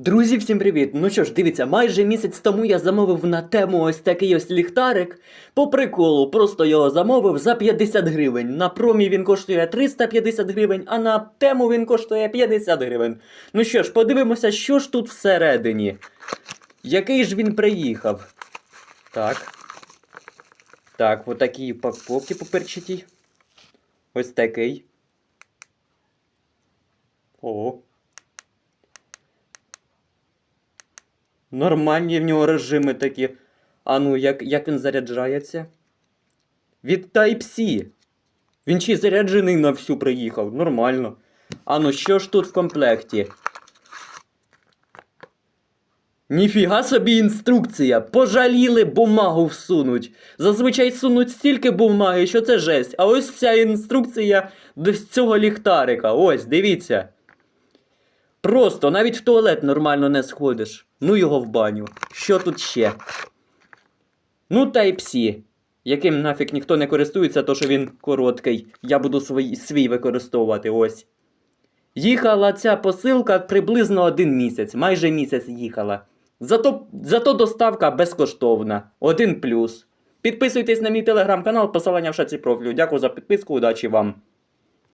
Друзі, всім привіт! Ну що ж, дивіться, майже місяць тому я замовив на тему ось такий ось ліхтарик. По приколу, просто його замовив за 50 гривень. На промі він коштує 350 гривень, а на тему він коштує 50 гривень. Ну що ж, подивимося, що ж тут всередині. Який ж він приїхав? Так. Так, отакі упаковки поперчаті. Ось такий. О. Нормальні в нього режими такі. А ну, як, як він заряджається? Від Type-C. Він чи заряджений на всю приїхав. Нормально. А ну, що ж тут в комплекті? Ніфіга собі інструкція. Пожаліли бумагу всунуть. Зазвичай сунуть стільки бумаги, що це жесть. А ось вся інструкція до цього ліхтарика. Ось, дивіться. Просто навіть в туалет нормально не сходиш. Ну його в баню. Що тут ще? Ну, Type-C. Яким нафіг ніхто не користується, то що він короткий. Я буду свій, свій використовувати. Ось. Їхала ця посилка приблизно один місяць, майже місяць їхала. Зато, зато доставка безкоштовна. Один плюс. Підписуйтесь на мій телеграм-канал, посилання в шаці профілю. Дякую за підписку, удачі вам.